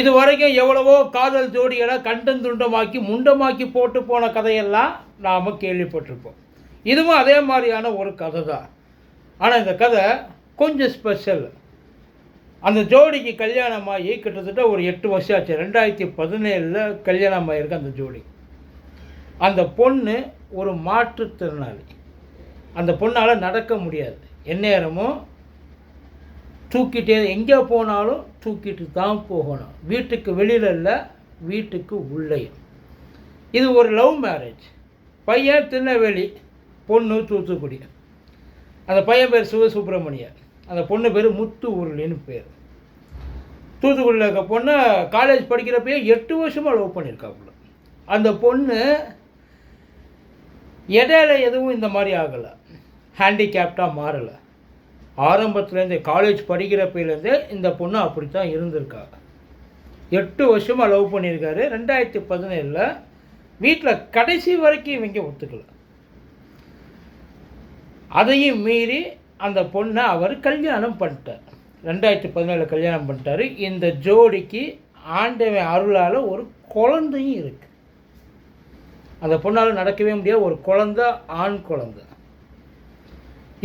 இது வரைக்கும் எவ்வளவோ காதல் ஜோடிகளை கண்டம் துண்டமாக்கி முண்டமாக்கி போட்டு போன கதையெல்லாம் நாம் கேள்விப்பட்டிருப்போம். இதுவும் அதே மாதிரியான ஒரு கதை தான் ஆனால் இந்த கதை கொஞ்சம் ஸ்பெஷல் அந்த ஜோடிக்கு கல்யாணம் ஆகி கிட்டத்தட்ட ஒரு எட்டு வருஷம் ஆச்சு. ரெண்டாயிரத்தி பதினேழில் கல்யாணம் ஆகியிருக்கு அந்த ஜோடி. அந்த பொண்ணு ஒரு மாற்றுத்திறனாளி. அந்த பொண்ணால் நடக்க முடியாது. எந்நேரமும் தூக்கிட்டே எங்கே போனாலும் தூக்கிட்டு தான் போகணும். வீட்டுக்கு வெளியில் இல்லை வீட்டுக்கு உள்ளேயும் இது ஒரு லவ் மேரேஜ் பையன் திருநெல்வேலி பொண்ணு தூத்துக்குடி. அந்த பையன் பேர் சிவசுப்பிரமணியன். அந்த பொண்ணு பேர் முத்து உருளின்னு பேர். தூத்துக்குடியில் இருக்க பொண்ணு காலேஜ் படிக்கிறப்பயே எட்டு வருஷமாக லவ் பண்ணியிருக்காப்புல. அந்த பொண்ணு இடையில எதுவும் இந்த மாதிரி ஆகலை. ஹேண்டிகேப்டாக மாறலை. ஆரம்பத்துலேருந்து காலேஜ் படிக்கிறப்பையிலேருந்தே இந்த பொண்ணு அப்படி தான் இருந்திருக்கா. எட்டு வருஷமாக லவ் பண்ணியிருக்காரு. ரெண்டாயிரத்தி பதினேழில் வீட்டில் கடைசி வரைக்கும் இவங்க ஒத்துக்கல. அதையும் மீறி அந்த பொண்ணை அவர் கல்யாணம் பண்ணிட்டார். ரெண்டாயிரத்தி பதினேழில் கல்யாணம் பண்ணிட்டாரு. இந்த ஜோடிக்கு ஆண்டவன் அருளால் ஒரு குழந்தையும் இருக்குது அந்த பொண்ணால் நடக்கவே முடியாது. ஒரு குழந்த ஆண் குழந்தை.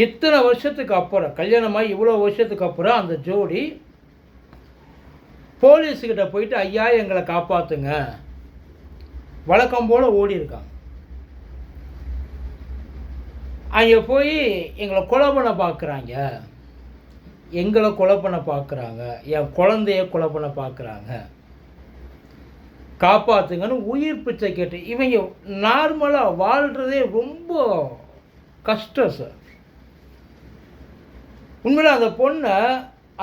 இத்தனை வருஷத்துக்கு அப்புறம் கல்யாணமாக இவ்வளோ வருஷத்துக்கு அப்புறம் அந்த ஜோடி போலீஸுக்கிட்ட போயிட்டு ஐயா எங்களை காப்பாற்றுங்க வழக்கம் போல் ஓடி இருக்காங்க. அங்கே போய் எங்களை கொலை பண்ண பார்க்குறாங்க எங்களை கொலை பண்ண பார்க்குறாங்க என் குழந்தைய கொலை பண்ண பார்க்குறாங்க காப்பாற்றுங்கன்னு உயிர் பிச்சை கேட்டு இவங்க நார்மலாக வாழ்கிறதே ரொம்ப கஷ்டம் சார். உண்மையில் அந்த பொண்ணை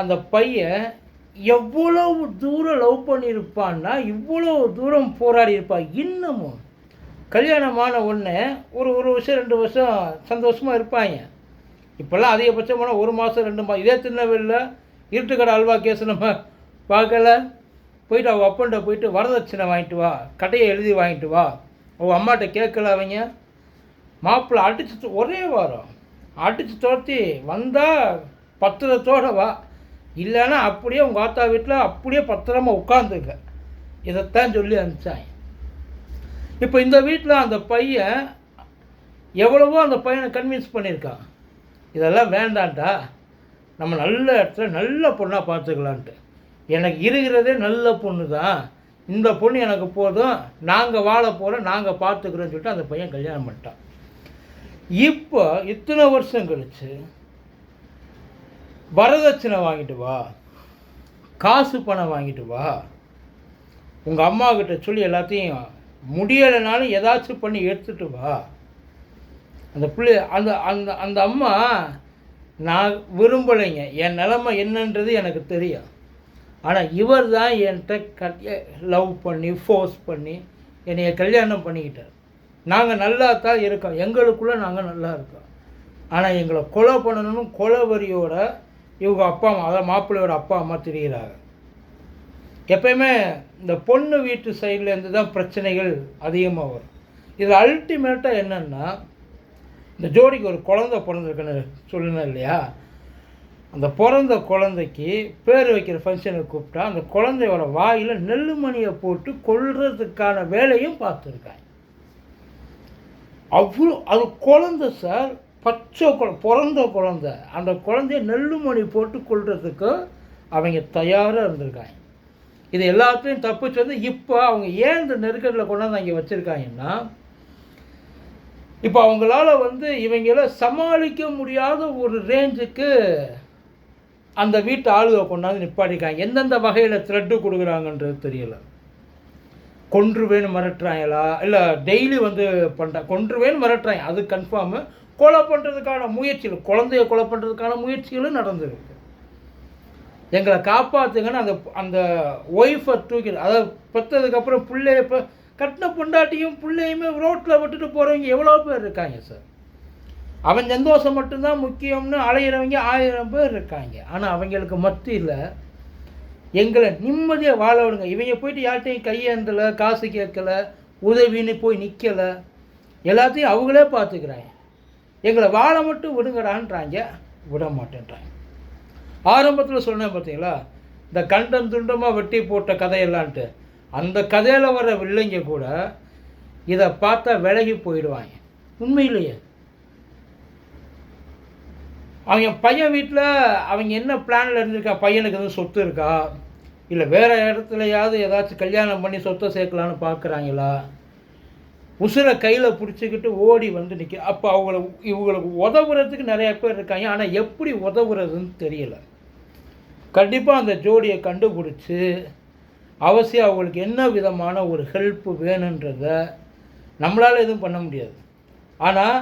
அந்த பையன் எவ்வளவு தூரம் லவ் பண்ணியிருப்பான்னா இவ்வளோ தூரம் போராடி இருப்பாள் இன்னமும் கல்யாணமான ஒன்று ஒரு ஒரு வருஷம் ரெண்டு வருஷம் சந்தோஷமாக இருப்பாங்க. இப்போல்லாம் அதிகபட்சம் போனால் ஒரு மாதம் ரெண்டு மாதம் இதே திருநெல்வேலியில் இருட்டுக்கடை அல்வா கேஸ் நம்ம பார்க்கல. போயிட்டு அவள் அப்பன்ட்ட போயிட்டு வரதட்சணை வாங்கிட்டு வா கடையை எழுதி வாங்கிட்டு வா. அவள் அம்மாட்ட கேட்கல அவங்க. மாப்பிள்ளை அடிச்சு ஒரே வாரம் அடித்து துரத்தி வந்தால் பத்திரத்தோடு வா. இல்லைன்னா அப்படியே உங்கள் ஆத்தா வீட்டில் அப்படியே பத்திரமா உட்காந்துக்க இதைத்தான் சொல்லி அனுப்பிச்சாங்க. இப்போ இந்த வீட்டில் அந்த பையன் எவ்வளவோ அந்த பையனை கன்வின்ஸ் பண்ணியிருக்கான் இதெல்லாம் வேண்டான்டா நம்ம நல்ல இடத்துல நல்ல பொண்ணாக பார்த்துக்கலான்ட்டு. எனக்கு இருக்கிறதே நல்ல பொண்ணு தான் இந்த பொண்ணு எனக்கு போதும். நாங்கள் வாழ போகிறோம் நாங்கள் பார்த்துக்குறோன்னு சொல்லிட்டு அந்த பையன் கல்யாணம் பண்ணிட்டான். இப்போ இத்தனை வருஷம் கழிச்சு வரதட்சணை வாங்கிட்டு வா காசு பணம் வாங்கிட்டு வா. உங்கள் அம்மா கிட்ட சொல்லி எல்லாத்தையும் முடியலைனாலும் ஏதாச்சும் பண்ணி எடுத்துட்டு வா. அந்த பிள்ளை அந்த அந்த அந்த அம்மா நான் விரும்பலைங்க. என் நிலமை என்னன்றது எனக்கு தெரியும். ஆனால் இவர் தான் என்கிட்ட கட் லவ் பண்ணி ஃபோர்ஸ் பண்ணி என்னைய கல்யாணம் பண்ணிக்கிட்டார். நாங்கள் நல்லா தான் இருக்கோம். எங்களுக்குள்ளே நாங்கள் நல்லா இருக்கோம். ஆனால் எங்களை கொலை பண்ணணும்னு கொலை வரியோட இவங்க அப்பா அம்மா அதாவது மாப்பிள்ளையோட அப்பா அம்மா தெரிகிறாங்க எப்பயுமே இந்த பொண்ணு வீட்டு சைட்லேருந்து தான் பிரச்சனைகள் அதிகமாக வரும். இது அல்டிமேட்டாக என்னென்னா இந்த ஜோடிக்கு ஒரு குழந்த பிறந்திருக்குன்னு சொல்லணும் இல்லையா? அந்த பிறந்த குழந்தைக்கு பேர் வைக்கிற ஃபங்க்ஷனுக்கு கூப்பிட்டா அந்த குழந்தையோட வாயில் நெல்லுமணியை போட்டு கொள்றதுக்கான வேலையும் பார்த்துருக்காங்க. அவ்வளோ அது குழந்த சார் பச்சை குழ பிறந்த குழந்த. அந்த குழந்தைய நெல்லுமணி போட்டு கொள்றதுக்கு அவங்க தயாராக இருந்திருக்காங்க. இது எல்லாத்தையும் தப்பிச்சு வந்து இப்போ அவங்க ஏன் இந்த நெருக்கடியில் கொண்டாந்து அங்கே வச்சுருக்காங்கன்னா இப்போ அவங்களால வந்து இவங்கள சமாளிக்க முடியாத ஒரு ரேஞ்சுக்கு அந்த வீட்டு ஆளுகை கொண்டாந்து நிப்பாட்டிருக்காங்க. எந்தெந்த வகையில் த்ரெட்டு கொடுக்குறாங்கன்றது தெரியலை. கொன்றுவேன்னு மிரட்டுறாங்களா இல்லை டெய்லி வந்து பண்ணுற கொன்றுவேன்னு மிரட்டுறாங்க அது கன்ஃபார்மு கொலை பண்ணுறதுக்கான முயற்சிகள் குழந்தைய கொலை பண்ணுறதுக்கான முயற்சிகளும் நடந்துருக்கு. எங்களை காப்பாற்றுங்கன்னு அந்த அந்த ஒய்ஃபை தூக்கி அதை பெற்றதுக்கப்புறம் பிள்ளைய இப்போ கட்டின பொண்டாட்டியும் பிள்ளையுமே ரோட்டில் விட்டுட்டு போகிறவங்க எவ்வளோ பேர் இருக்காங்க சார் அவன் சந்தோஷம் மட்டும்தான் முக்கியம்னு அலையிறவங்க ஆயிரம் பேர் இருக்காங்க. ஆனால் அவங்களுக்கு மத்தியில் எங்களை நிம்மதியாக வாழ விடுங்க. இவங்க போயிட்டு யார்கிட்டையும் கையேந்தலை காசு கேட்கல உதவின்னு போய் நிற்கலை எல்லாத்தையும் அவங்களே பார்த்துக்கிறாங்க. எங்களை வாழ மட்டும் விடுங்கடான்றாங்க. விட மாட்டேன்றாங்க. ஆரம்பத்தில் சொன்னேன் பார்த்தீங்களா இந்த கண்டம் துண்டமாக வெட்டி போட்ட கதையெல்லான்ட்டு. அந்த கதையில் வர வில்லைங்க கூட இதை பார்த்தா விலகி போயிடுவாங்க. உண்மையிலேயே. அவங்க பையன் வீட்டில் அவங்க என்ன பிளானில் இருந்திருக்கா? பையனுக்கு எதுவும் சொத்து இருக்கா? இல்லை வேறு இடத்துலையாவது ஏதாச்சும் கல்யாணம் பண்ணி சொத்தை சேர்க்கலான்னு பார்க்குறாங்களா? உசுரை கையில் பிடிச்சிக்கிட்டு ஓடி வந்து நிற்க அப்போ அவங்கள இவங்களுக்கு உதவுறதுக்கு நிறைய பேர் இருக்காங்க. ஆனால் எப்படி உதவுறதுன்னு தெரியல. கண்டிப்பாக அந்த ஜோடியை கண்டுபிடிச்சி அவசியம் அவங்களுக்கு என்ன விதமான ஒரு ஹெல்ப்பு வேணுன்றத நம்மளால் எதுவும் பண்ண முடியாது. ஆனால்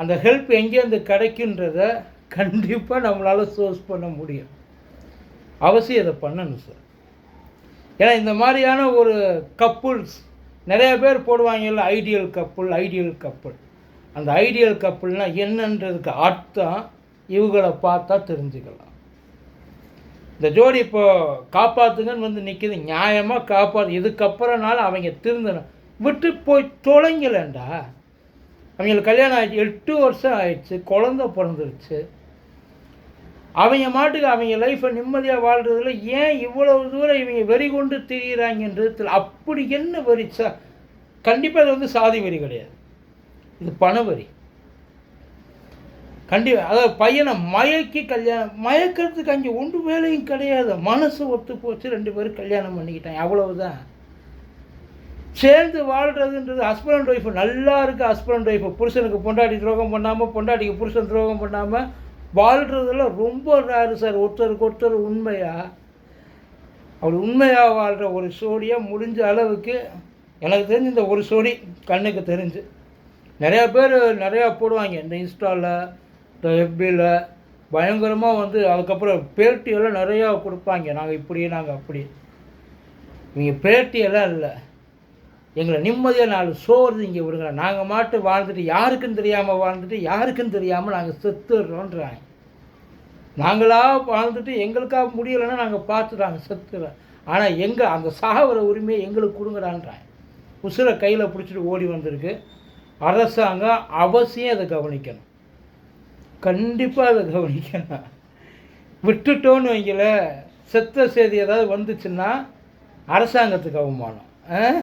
அந்த ஹெல்ப் எங்கேருந்து கிடைக்குன்றத கண்டிப்பாக நம்மளால் சோர்ஸ் பண்ண முடியும். அவசியம் இதை பண்ணணும் சார் ஏன்னா இந்த மாதிரியான ஒரு கப்புள்ஸ் நிறைய பேர் போடுவாங்கல்ல ஐடியல் கப்புள் ஐடியல் கப்புள் அந்த ஐடியல் கப்புள்னால் என்னன்றதுக்கு அர்த்தம் இவங்களை பார்த்தா தெரிஞ்சுக்கலாம். இந்த ஜோடி இப்போ காப்பாற்றுங்கன்னு வந்து நிற்கிது நியாயமாக காப்பாற்று இதுக்கப்புறம்னாலும் அவங்க திருந்தணும் விட்டு போய் தொலைங்கலண்டா. அவங்களுக்கு கல்யாணம் ஆகிடுச்சு எட்டு வருஷம் ஆயிடுச்சு குழந்த பிறந்துருச்சு. அவங்க மாட்டுக்கு அவங்க லைஃப்பை நிம்மதியாக வாழ்கிறதுல ஏன் இவ்வளவு தூரம் இவங்க வெறி கொண்டு திரியிறாங்கன்றது அப்படி என்ன வெறி சா கண்டிப்பாக அது வந்து சாதி வரி கிடையாது. இது பணவரி கண்டிப்பாக அதாவது பையனை மயக்கி கல்யாணம் மயக்கிறதுக்கு அங்கே ஒன்று வேலையும் கிடையாது. மனசு ஒத்து போச்சு ரெண்டு பேரும் கல்யாணம் பண்ணிக்கிட்டாங்க. அவ்வளவுதான். சேர்ந்து வாழ்கிறதுன்றது ஹஸ்பண்ட் அண்ட் ஒய்ஃபு நல்லா இருக்குது ஹஸ்பண்ட் அண்ட் ஒய்ஃபு புருஷனுக்கு பொண்டாட்டி துரோகம் பண்ணாமல் பொண்டாட்டிக்கு புருஷன் துரோகம் பண்ணாமல் வாழ்கிறதுல ரொம்ப ரேரு சார் ஒருத்தருக்கு ஒருத்தர் உண்மையாக அவர் உண்மையாக வாழ்கிற ஒரு சோடியாக முடிஞ்ச அளவுக்கு எனக்கு தெரிஞ்சு இந்த ஒரு சோடி கண்ணுக்கு தெரிஞ்சு. நிறையா பேர் நிறையா போடுவாங்க. இந்த இன்ஸ்டாவில் இந்த எஃபியில் பயங்கரமாக வந்து அதுக்கப்புறம் பேட்டியெல்லாம் நிறையா கொடுப்பாங்க. நாங்கள் இப்படி நாங்கள் அப்படி. நீங்கள் பேட்டியெல்லாம் இல்லை. எங்களை நிம்மதியாக நாலு சோறு இங்கே விடுங்க. நாங்கள் மாட்டு வாழ்ந்துட்டு யாருக்குன்னு தெரியாமல் வாழ்ந்துட்டு யாருக்குன்னு தெரியாமல் நாங்கள் செத்துடுறோன்றாங்க நாங்களாக வாழ்ந்துட்டு எங்களுக்காக முடியலைன்னா நாங்கள் பார்த்துட்றாங்க செத்துறோம். ஆனால் எங்கள் அந்த சாகிற உரிமையை எங்களுக்கு கொடுங்கடான்றாங்க. உசுரை கையில் பிடிச்சிட்டு ஓடி வந்திருக்கு. அரசாங்கம் அவசியம் அதை கவனிக்கணும். கண்டிப்பாக அதை கவனிக்கணும். விட்டுட்டோன்னு வைங்கள செத்த செய்தி ஏதாவது வந்துச்சுன்னா அரசாங்கத்துக்கு அவமானம். ஆ?